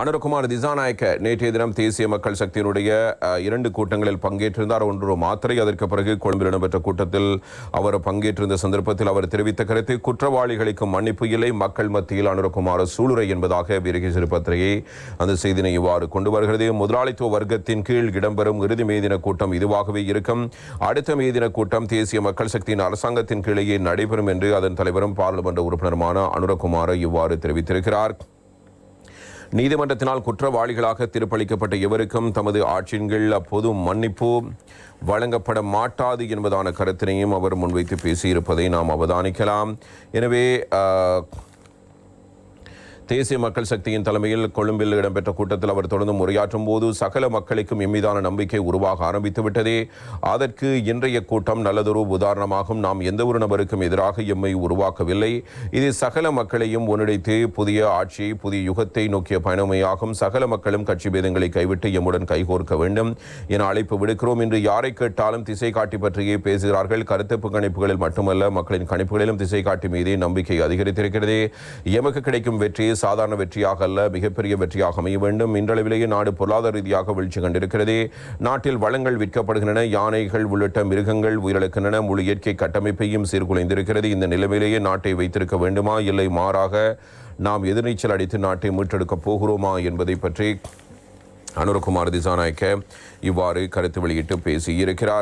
அனுரகுமார் திசாநாயக்க நேற்றைய தினம் தேசிய மக்கள் சக்தியினுடைய இரண்டு கூட்டங்களில் பங்கேற்றிருந்தார். ஒன்று மாத்திரை அதற்கு பிறகு கொழும்பில் இடம்பெற்ற கூட்டத்தில் அவர் பங்கேற்றிருந்த சந்தர்ப்பத்தில் அவர் தெரிவித்த கருத்து குற்றவாளிகளுக்கு மன்னிப்பு இல்லை மக்கள் மத்தியில் அனுரகுமார சூளுரை என்பதாக வீரகேசரி பத்திரிகை அந்த செய்தினை இவ்வாறு கொண்டு வருகிறது. முதலாளித்துவ வர்க்கத்தின் கீழ் இடம்பெறும் இறுதி மேதின கூட்டம் இதுவாகவே இருக்கும். அடுத்த மேதின கூட்டம் தேசிய மக்கள் சக்தியின் அரசாங்கத்தின் கீழேயே நடைபெறும் என்று அதன் தலைவரும் பாராளுமன்ற உறுப்பினருமான அனுரகுமார இவ்வாறு தெரிவித்திருக்கிறார். நீதிமன்றத்தினால் குற்றவாளிகளாக தீர்ப்பளிக்கப்பட்ட எவருக்கும் தமது ஆட்சியின் கீழ் பொது மன்னிப்பு வழங்கப்பட மாட்டாது என்பதான கருத்தினையும் அவர் முன்வைத்து பேசியிருப்பதை நாம் அவதானிக்கலாம். எனவே ஆஹ், தேசிய மக்கள் சக்தியின் தலைமையில் கொழும்பில் இடம்பெற்ற கூட்டத்தில் அவர் தொடர்ந்து உரையாற்றும் போது சகல மக்களுக்கும் எம்மீதான நம்பிக்கை உருவாக ஆரம்பித்துவிட்டதே. அதற்கு இன்றைய கூட்டம் நல்லதொரு உதாரணமாகும். நாம் எந்த ஒரு நபருக்கும் எதிராக எம்மை உருவாக்கவில்லை. இது சகல மக்களையும் ஒன்றிணைத்து புதிய ஆட்சியை புதிய யுகத்தை நோக்கிய பயணமையாகும். சகல மக்களும் கட்சி பேதங்களை கைவிட்டு எம்முடன் கைகோர்க்க வேண்டும் என அழைப்பு விடுக்கிறோம். என்று யாரை கேட்டாலும் திசை காட்டி பற்றியே பேசுகிறார்கள். கருத்தப்பு கணிப்புகளில் மட்டுமல்ல மக்களின் கணிப்புகளிலும் திசை காட்டி மீதே நம்பிக்கை அதிகரித்திருக்கிறது. எமக்கு கிடைக்கும் வெற்றி சாதாரண வெற்றியாக அல்ல மிகப்பெரிய வெற்றியாக அமைய வேண்டும். இன்றளவிலேயே நாடு பொருளாதார ரீதியாக வீழ்ச்சி கண்டிருக்கிறது. நாட்டில் வளங்கள் விற்கப்படுகின்றன யானைகள் உள்ளிட்ட மிருகங்கள் உயிரிழக்கின்றன முழு இயற்கை கட்டமைப்பையும் சீர்குலைந்திருக்கிறது. இந்த நிலைமையிலேயே நாட்டை வைத்திருக்க வேண்டுமா? இல்லை மாறாக நாம் எதிர்நீச்சல் அடித்து நாட்டை மீட்டெடுக்கப் போகிறோமா என்பதை பற்றி அனுரகுமார் திசாநாயக்க இவ்வாறு கருத்து வெளியிட்டு பேசியிருக்கிறார்.